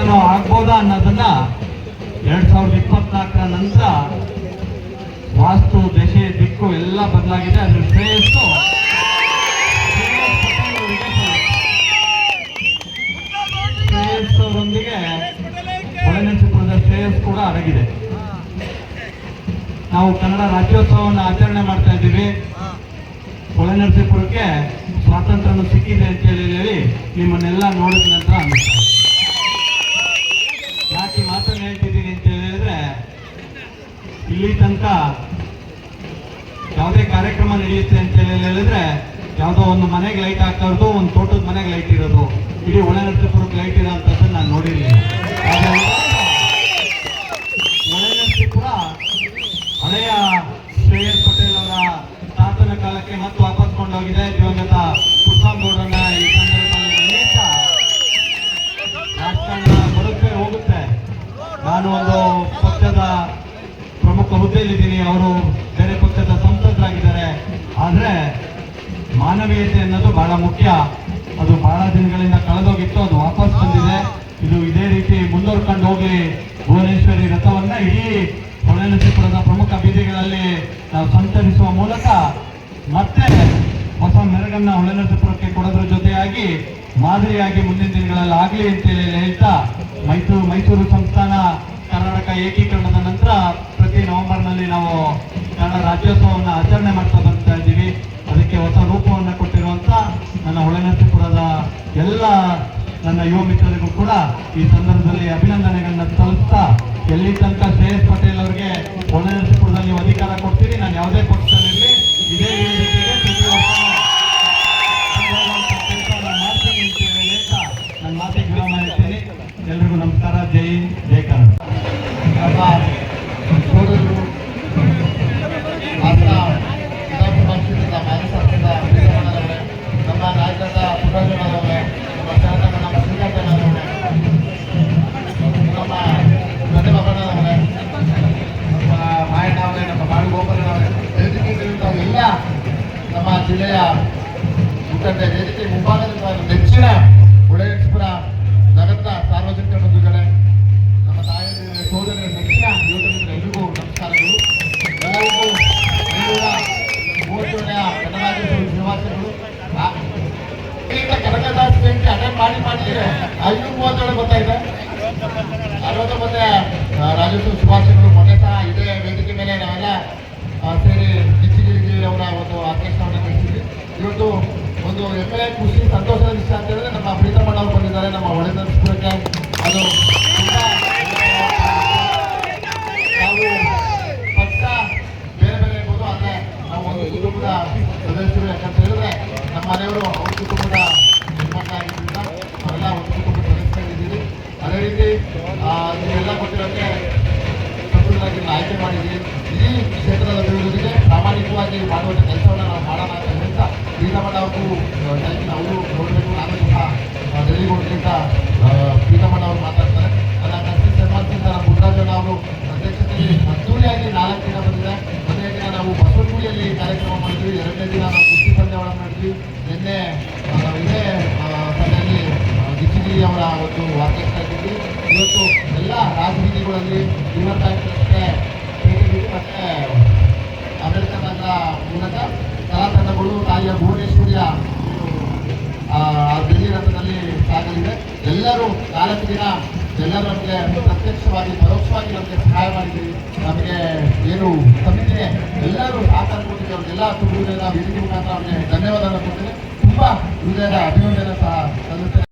ಅನುದಾನನೂ ಆಗ್ಬೋದಾ ಅನ್ನೋದನ್ನ ಎರಡ್ ಸಾವಿರದ ಇಪ್ಪತ್ನಾಲ್ಕರ ನಂತರ ವಾಸ್ತು ದಶೆ ದಿಕ್ಕು ಎಲ್ಲ ಬದಲಾಗಿದೆ. ಅದ್ರ ಶ್ರೇಯಸ್ಸು. ಶ್ರೇಯಸ್ ಅವರೊಂದಿಗೆ ಹೊಳೆನರಸೀಪುರದ ಶ್ರೇಯಸ್ ಕೂಡ ಅಡಗಿದೆ. ನಾವು ಕನ್ನಡ ರಾಜ್ಯೋತ್ಸವವನ್ನು ಆಚರಣೆ ಮಾಡ್ತಾ ಇದ್ದೀವಿ. ಹೊಳೆನರಸೀಪುರಕ್ಕೆ ಸ್ವಾತಂತ್ರ್ಯ ಸಿಕ್ಕಿದೆ ಅಂತ ಹೇಳಿ ನಿಮ್ಮನ್ನೆಲ್ಲ ನೋಡಿದ ನಂತರ ಇಲ್ಲಿ ತನಕ ಯಾವುದೇ ಕಾರ್ಯಕ್ರಮ ನಡೆಯುತ್ತೆ ಅಂತ ಹೇಳಿ ಹೇಳಿದ್ರೆ ಯಾವುದೋ ಒಂದು ಮನೆಗೆ ಲೈಟ್ ಹಾಕೋದು ಒಂದು ತೋಟದ ಮನೆಗೆ ಲೈಟ್ ಇರೋದು. ಇಡೀ ಒಳನರಸೀಪುರಕ್ಕೆ ಲೈಟ್ ಇರೋ ಅಂಥದ್ದನ್ನ ನಾನು ನೋಡಿರಲಿಲ್ಲ. ಹುದ್ದೆಯಲ್ಲಿದ್ದೀನಿ ಅವರು ಬೇರೆ ಪಕ್ಷದ ಸಂಸದರಾಗಿದ್ದಾರೆ. ಆದ್ರೆ ಮಾನವೀಯತೆ ಅನ್ನೋದು ಬಹಳ ಮುಖ್ಯ. ಅದು ಬಹಳ ದಿನಗಳಿಂದ ಕಳೆದೋಗಿತ್ತು, ಅದು ವಾಪಸ್ ಬಂದಿದೆ. ಇದು ಇದೇ ರೀತಿ ಮುಂದುವರ್ಕೊಂಡು ಹೋಗಿ ಭುವನೇಶ್ವರಿ ರಥವನ್ನ ಇಡೀ ಹೊಳೆನರಸೀಪುರದ ಪ್ರಮುಖ ಬೀದಿಗಳಲ್ಲಿ ನಾವು ಸಂಚರಿಸುವ ಮೂಲಕ ಮತ್ತೆ ಹೊಸ ಮೆರಗನ್ನ ಹೊಳೆನರಸೀಪುರಕ್ಕೆ ಕೊಡೋದ್ರ ಜೊತೆಯಾಗಿ ಮಾದರಿಯಾಗಿ ಮುಂದಿನ ದಿನಗಳಲ್ಲಿ ಆಗಲಿ ಅಂತೇಳಿ ಹೇಳ್ತಾ ಮೈಸೂರು ಮೈಸೂರು ಸಂಸ್ಥಾನ ಕರ್ನಾಟಕ ಏಕೀಕರಣದ ನಂತರ ಪ್ರತಿ ನವೆಂಬರ್ನಲ್ಲಿ ನಾವು ಕನ್ನಡ ರಾಜ್ಯೋತ್ಸವವನ್ನು ಆಚರಣೆ ಮಾಡ್ತಾ ಬರ್ತಾ ಇದ್ದೀವಿ. ಅದಕ್ಕೆ ಹೊಸ ರೂಪವನ್ನು ಕೊಟ್ಟಿರುವಂತ ನನ್ನ ಹೊಳೆನರಸೀಪುರದ ಎಲ್ಲ ನನ್ನ ಯುವ ಮಿತ್ರರಿಗೂ ಕೂಡ ಈ ಸಂದರ್ಭದಲ್ಲಿ ಅಭಿನಂದನೆಗಳನ್ನ ತಲುಪ್ತಾ ಎಲ್ಲಿ ತನಕ ಶ್ರೇಯಸ್ ಪಟೇಲ್ ಅವರಿಗೆ ಹೊಳೆನರಸೀಪುರದಲ್ಲಿ ಅಧಿಕಾರ ಕೊಡ್ತೀನಿ ನಾನು ಯಾವುದೇ ಪಕ್ಷದಲ್ಲಿ ಇದೇ ನನ್ನ ಮಾತಿಗೆ ವಿರಾಮ ಹೇಳ್ತೀನಿ ಎಲ್ರಿಗೂ ನಮಸ್ಕಾರ, ಜೈ ಜಿಲ್ಲೆಯ ಮುಖಂಡ ವೇದಿಕೆ ಮುಂಭಾಗದಿಂದ ನೆಚ್ಚಿನ ಉಳೇಶ್ವರ ನಗರದ ಸಾರ್ವಜನಿಕ ಬಂಧುಗಳೇ, ನಮ್ಮ ತಾಯಿ ಸೋದರ ನೆಚ್ಚಿನ ಎಲ್ರಿಗೂ ನಮಸ್ಕಾರಗಳು. ಎಲ್ಲರಿಗೂ ಶುಭಾಶಯಗಳು. ಆ- ಈಗ ಕನಕದಾಸ ಜಯಂತಿ ಅಟೆಂಡ್ ಮಾಡಿ ಮಾಡಿ ಐನೂರ ಮೂವತ್ತೇಳು ಗೊತ್ತಾಯಿದೆ ಅರವತ್ತು ಮತ್ತೆ ರಾಜ್ಯೋತ್ಸವ ಶುಭಾಶಯಗಳು. ಮೊನ್ನೆ ಸಹ ಇದೇ ವೇದಿಕೆ ಮೇಲೆ ನಾವೆಲ್ಲ ಇವತ್ತು ಒಂದು ಹೆಮ್ಮೆ ಖುಷಿ ಸಂತೋಷ ವಿಷಯ ಅಂತ ಹೇಳಿದ್ರೆ ನಮ್ಮ ಪ್ರೀತಮಣ್ಣ ಅವರು ಬಂದಿದ್ದಾರೆ, ನಮ್ಮ ನರಸೀಪುರಕ್ಕೆ ಅದು ನಾವು ಪಕ್ಷ ಬೇರೆ ಬೇರೆ ಇರ್ಬೋದು, ಆದರೆ ನಾವು ಒಂದು ಕುಟುಂಬದ ಸದಸ್ಯರು, ಯಾಕಂತ ಹೇಳಿದ್ರೆ ನಮ್ಮ ಮನೆಯವರು ಅವ್ರ ಕುಟುಂಬದ ನಿರ್ಮಾಣ ಆಗಿದ್ದರಿಂದ ಅವರೆಲ್ಲ ಒಂದು ಕುಟುಂಬದ ಅದೇ ರೀತಿ ನೀವೆಲ್ಲ ಕೊಟ್ಟಿರೋಕ್ಕೆ ಸಂಪೂರ್ಣವಾಗಿ ಆಯ್ಕೆ ಮಾಡಿದ್ದೀವಿ. ಈ ಕ್ಷೇತ್ರದ ಅಭಿವೃದ್ಧಿಗೆ ಪ್ರಾಮಾಣಿಕವಾಗಿ ಮಾಡುವಂಥ ಕೆಲಸವನ್ನು ನಾವು ಮಾಡೋಣ ಅಂತ ಹೇಳ್ತಾ ಪ್ರೀತಮಣ್ಣ ಅವರು ಟೈಮಿನ ಅವರು ನೋಡಬೇಕು ನಾನು ಸಹ ಆ, ಡೆಲ್ಲಿಗೆ ಹೋಗ್ಲಿಂದ ಪ್ರೀತಮಣ್ಣ ಅವರು ಮಾತಾಡ್ತಾರೆ ನನ್ನ ಕರ್ಸಿ ಸನ್ಮಾನದಿಂದ ನಮ್ಮ ಮುದ್ರಾಜಣ್ಣ ಅವರು ಅಧ್ಯಕ್ಷತೆಯಲ್ಲಿ ಅದ್ದೂರಿಯಾಗಿ ನಾಲ್ಕು ದಿನ ಬಂದಿದೆ. ಮೊದಲನೇ ದಿನ ನಾವು ಬಸವನಗುಡಿಯಲ್ಲಿ ಕಾರ್ಯಕ್ರಮ ಮಾಡಿದ್ವಿ. ಎರಡನೇ ದಿನ ನಾವು ಕುಸ್ತಿ ಪಂದ್ಯಗಳನ್ನು ಮಾಡಿದ್ವಿ ನಿನ್ನೆ ನಾವು ಇದೇ ಸಭೆಯಲ್ಲಿ ಗಿಚ್ಚಿಗಿ ಅವರ ಒಂದು ಅಧ್ಯಕ್ಷ ಆಗಿದ್ವಿ ಇವತ್ತು ಎಲ್ಲ ರಾಜಬೀದಿಗಳಲ್ಲಿ ಯೂನಿಯನ್ ಬ್ಯಾಂಕ್ ನಾಲ್ಕು ದಿನ ಎಲ್ಲರೊಂದಿಗೆ ಪ್ರತ್ಯಕ್ಷವಾಗಿ, ಪರೋಕ್ಷವಾಗಿ ನಮಗೆ ಸಹಾಯ ಮಾಡಿದ್ದೀವಿ ನಮಗೆ ಏನು ಸಮಿತಿಗೆ ಎಲ್ಲರೂ ಸಹಕಾರ ಕೊಟ್ಟಿದ್ದೀವಿ ಅವ್ರಿಗೆಲ್ಲ ತುಂಬ ಹೃದಯದ ವೇದಿಕೆ ಮುಖಾಂತರ ಅವ್ರಿಗೆ ಧನ್ಯವಾದವನ್ನು ಕೊಡ್ತೀನಿ ತುಂಬ ಹೃದಯದ ಅಭಿನಂದನೆ